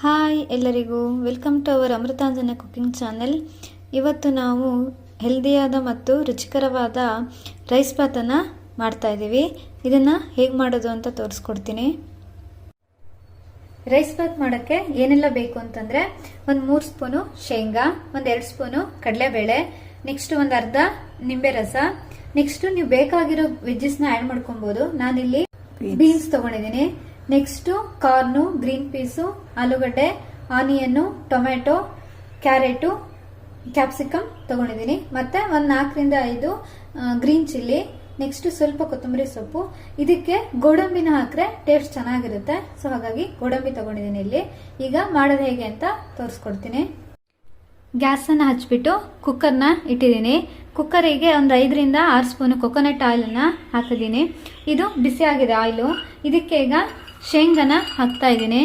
Hi ಎಲ್ಲರಿಗೂ. Welcome to our Amrutanjana cooking channel. ಇವತ್ತು ನಾವು ಹೆಲ್ದಿಯಾದ ಮತ್ತು ರುಚಿಕರವಾದ ರೈಸ್ ಬಾತನ್ನ ಮಾಡ್ತಾ ಇದ್ದೀವಿ. ಇದನ್ನ ಹೇಗೆ ಮಾಡೋದು ಅಂತ ತೋರಿಸ್ಕೊಡ್ತೀನಿ. ರೈಸ್ ಬಾತ್ ಮಾಡೋಕ್ಕೆ ಏನೆಲ್ಲ ಬೇಕು ಅಂತಂದ್ರೆ ಒಂದು ಮೂರು ಸ್ಪೂನು ಶೇಂಗಾ ಒಂದು ಎರಡು ಸ್ಪೂನು ಕಡಲೆಬೇಳೆ ನೆಕ್ಸ್ಟ್ ಒಂದು ಅರ್ಧ ನಿಂಬೆ ರಸ. ನೆಕ್ಸ್ಟ್ ನೀವು ಬೇಕಾಗಿರೋ ವೆಜ್ಜಸ್ನ ಆ್ಯಡ್ ಮಾಡ್ಕೊಬೋದು. ನಾನಿಲ್ಲಿ ಬೀನ್ಸ್ ತಗೊಂಡಿದ್ದೀನಿ. ನೆಕ್ಸ್ಟ್ ಕಾರ್ನು, ಗ್ರೀನ್ ಪೀಸು, ಆಲೂಗಡ್ಡೆ, ಆನಿಯನ್ನು ಟೊಮೆಟೊ ಕ್ಯಾರೆಟು, ಕ್ಯಾಪ್ಸಿಕಮ್ ತಗೊಂಡಿದ್ದೀನಿ. ಮತ್ತೆ ಒಂದು ನಾಲ್ಕರಿಂದ ಐದು ಗ್ರೀನ್ ಚಿಲ್ಲಿ, ನೆಕ್ಸ್ಟ್ ಸ್ವಲ್ಪ ಕೊತ್ತಂಬರಿ ಸೊಪ್ಪು. ಇದಕ್ಕೆ ಗೋಡಂಬಿನ ಹಾಕ್ರೆ ಟೇಸ್ಟ್ ಚೆನ್ನಾಗಿರುತ್ತೆ. ಸೊ, ಹಾಗಾಗಿ ಗೋಡಂಬಿ ತಗೊಂಡಿದ್ದೀನಿ ಇಲ್ಲಿ. ಈಗ ಮಾಡೋದು ಹೇಗೆ ಅಂತ ತೋರಿಸ್ಕೊಡ್ತೀನಿ. ಗ್ಯಾಸನ್ನು ಹಚ್ಬಿಟ್ಟು ಕುಕ್ಕರ್ನ ಇಟ್ಟಿದ್ದೀನಿ. ಕುಕ್ಕರಿಗೆ ಒಂದು ಐದರಿಂದ ಆರು ಸ್ಪೂನು ಕೊಕೊನಟ್ ಆಯಿಲನ್ನು ಹಾಕಿದ್ದೀನಿ. ಇದು ಬಿಸಿ ಆಗಿದೆ ಆಯಿಲು ಇದಕ್ಕೆ ಈಗ ಶೇಂಗಾನ ಹಾಕ್ತಾ ಇದ್ದೀನಿ.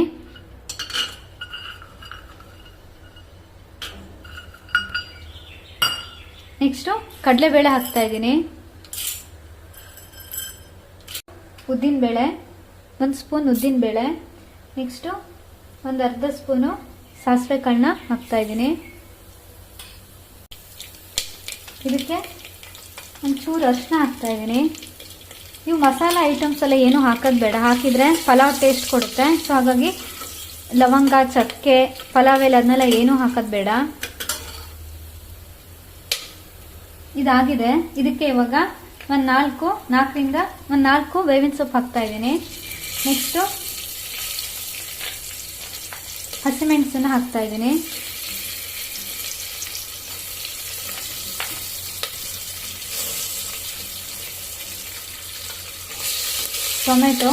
ನೆಕ್ಸ್ಟು ಕಡಲೆಬೇಳೆ ಹಾಕ್ತಾ ಇದ್ದೀನಿ. ಉದ್ದಿನಬೇಳೆ, ಒಂದು ಸ್ಪೂನ್ ಉದ್ದಿನಬೇಳೆ. ನೆಕ್ಸ್ಟು ಒಂದು ಅರ್ಧ ಸ್ಪೂನು ಸಾಸಿವೆ ಕಾಳನ್ನ ಹಾಕ್ತಾ ಇದ್ದೀನಿ. ಇದಕ್ಕೆ ಒಂಚೂರು ಅರಿಶಿನ ಹಾಕ್ತಾ ಇದ್ದೀನಿ. ನೀವು ಮಸಾಲ ಐಟಮ್ಸ್ ಎಲ್ಲ ಏನೂ ಹಾಕೋದು ಬೇಡ. ಹಾಕಿದರೆ ಪಲಾವ್ ಟೇಸ್ಟ್ ಕೊಡುತ್ತೆ. ಸೊ ಹಾಗಾಗಿ ಲವಂಗ, ಚಕ್ಕೆ, ಪಲಾವ್ ಎಲ್ಲ ಅದನ್ನೆಲ್ಲ ಏನೂ ಹಾಕೋದು ಬೇಡ. ಇದಾಗಿದೆ. ಇದಕ್ಕೆ ಇವಾಗ ಒಂದು ನಾಲ್ಕು, ನಾಲ್ಕರಿಂದ ಒಂದು ನಾಲ್ಕು ಬೇವಿನ ಸೊಪ್ಪು ಹಾಕ್ತಾ ಇದ್ದೀನಿ. ನೆಕ್ಸ್ಟು ಹಸಿಮೆಣಸನ್ನು ಹಾಕ್ತಾ ಇದ್ದೀನಿ. ಟೊಮೆಟೊ.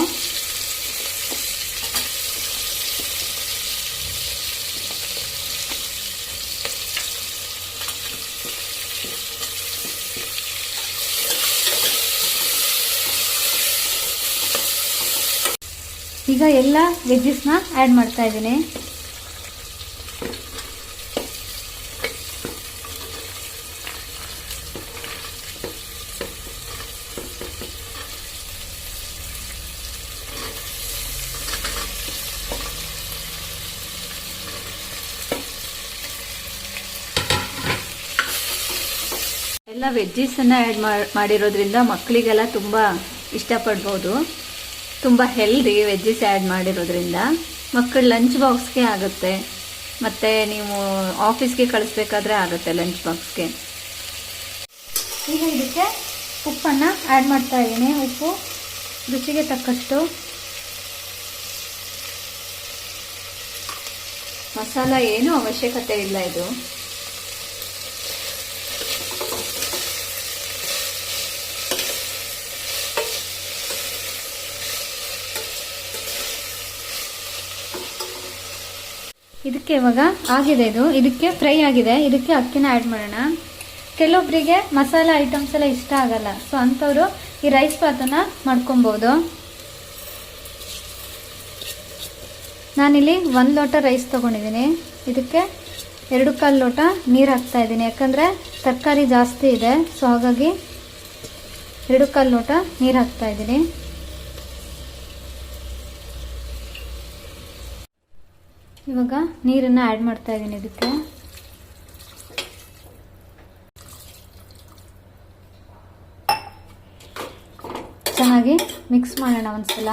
ಈಗ ಎಲ್ಲ ವೆಜ್ಜಸ್ನ ಆ್ಯಡ್ ಮಾಡ್ತಾ ಇದ್ದೀನಿ. ಎಲ್ಲ ವೆಜ್ಜೀಸನ್ನು ಆ್ಯಡ್ ಮಾಡಿರೋದ್ರಿಂದ ಮಕ್ಕಳಿಗೆಲ್ಲ ತುಂಬ ಇಷ್ಟಪಡ್ಬೋದು. ತುಂಬ ಹೆಲ್ದಿ ವೆಜ್ಜೀಸ್ ಆ್ಯಡ್ ಮಾಡಿರೋದ್ರಿಂದ ಮಕ್ಕಳು ಲಂಚ್ ಬಾಕ್ಸ್ಗೆ ಆಗುತ್ತೆ. ಮತ್ತು ನೀವು ಆಫೀಸ್ಗೆ ಕಳಿಸ್ಬೇಕಾದ್ರೆ ಆಗುತ್ತೆ ಲಂಚ್ ಬಾಕ್ಸ್ಗೆ ಈಗ ಇದಕ್ಕೆ ಉಪ್ಪನ್ನು ಆ್ಯಡ್ ಮಾಡ್ತಾ ಇದ್ದೀನಿ. ಉಪ್ಪು ರುಚಿಗೆ ತಕ್ಕಷ್ಟು. ಮಸಾಲ ಏನೂ ಅವಶ್ಯಕತೆ ಇಲ್ಲ ಇದು. ಇದಕ್ಕೆ ಇವಾಗ ಆಗಿದೆ ಇದು. ಇದಕ್ಕೆ ಫ್ರೈ ಆಗಿದೆ. ಇದಕ್ಕೆ ಅಕ್ಕಿನ ಆ್ಯಡ್ ಮಾಡೋಣ. ಕೆಲವೊಬ್ಬರಿಗೆ ಮಸಾಲೆ ಐಟಮ್ಸ್ ಎಲ್ಲ ಇಷ್ಟ ಆಗಲ್ಲ. ಸೊ ಅಂಥವರು ಈ ರೈಸ್ ಬಾತನ್ನು ಮಾಡ್ಕೊಬೋದು. ನಾನಿಲ್ಲಿ ಒಂದು ಲೋಟ ರೈಸ್ ತೊಗೊಂಡಿದ್ದೀನಿ. ಇದಕ್ಕೆ ಎರಡು ಕಾಲು ಲೋಟ ನೀರು ಹಾಕ್ತಾ ಇದ್ದೀನಿ. ಯಾಕಂದರೆ ತರಕಾರಿ ಜಾಸ್ತಿ ಇದೆ. ಸೊ ಹಾಗಾಗಿ ಎರಡು ಕಾಲು ಲೋಟ ನೀರು ಹಾಕ್ತಾ ಇದ್ದೀನಿ. ಇವಾಗ ನೀರನ್ನು ಆ್ಯಡ್ ಮಾಡ್ತಾ ಇದ್ದೀನಿ ಇದಕ್ಕೆ. ಚೆನ್ನಾಗಿ ಮಿಕ್ಸ್ ಮಾಡೋಣ ಒಂದ್ಸಲ.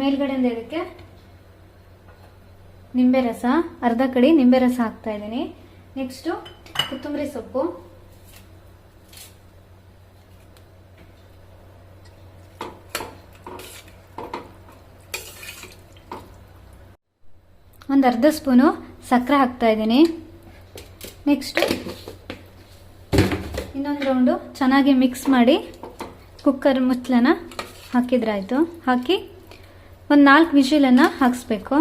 ಮೇಲ್ಗಡೆಯಿಂದ ಇದಕ್ಕೆ ನಿಂಬೆ ರಸ, ಅರ್ಧ ಕಡಿ ನಿಂಬೆ ರಸ ಹಾಕ್ತಾ ಇದ್ದೀನಿ. ನೆಕ್ಸ್ಟು ಕೊತ್ತಂಬರಿ ಸೊಪ್ಪು. ಒಂದು ಅರ್ಧ ಸ್ಪೂನು ಸಕ್ಕರೆ ಹಾಕ್ತಾ ಇದ್ದೀನಿ. ನೆಕ್ಸ್ಟು ಇನ್ನೊಂದು ರೌಂಡು ಚೆನ್ನಾಗಿ ಮಿಕ್ಸ್ ಮಾಡಿ ಕುಕ್ಕರ್ ಮುಚ್ಚಲನ್ನ ಹಾಕಿದ್ರಾಯಿತು. ಹಾಕಿ ಒಂದು ನಾಲ್ಕು ವಿಷಲನ್ನು ಹಾಕಿಸ್ಬೇಕು.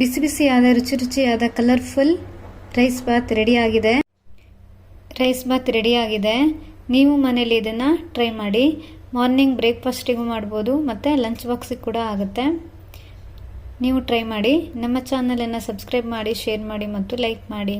ಬಿಸಿ ಬಿಸಿಯಾದ, ರುಚಿ ರುಚಿಯಾದ ಕಲರ್ಫುಲ್ ರೈಸ್ ಬಾತ್ ರೆಡಿಯಾಗಿದೆ ರೈಸ್ ಬಾತ್ ರೆಡಿಯಾಗಿದೆ ನೀವು ಮನೇಲಿ ಇದನ್ನು ಟ್ರೈ ಮಾಡಿ. ಮಾರ್ನಿಂಗ್ ಬ್ರೇಕ್ಫಾಸ್ಟಿಗೂ ಮಾಡ್ಬೋದು, ಮತ್ತು ಲಂಚ್ ಬಾಕ್ಸಿಗೆ ಕೂಡ ಆಗುತ್ತೆ. ನೀವು ಟ್ರೈ ಮಾಡಿ. ನಮ್ಮ ಚಾನಲನ್ನು ಸಬ್ಸ್ಕ್ರೈಬ್ ಮಾಡಿ, ಶೇರ್ ಮಾಡಿ ಮತ್ತು ಲೈಕ್ ಮಾಡಿ.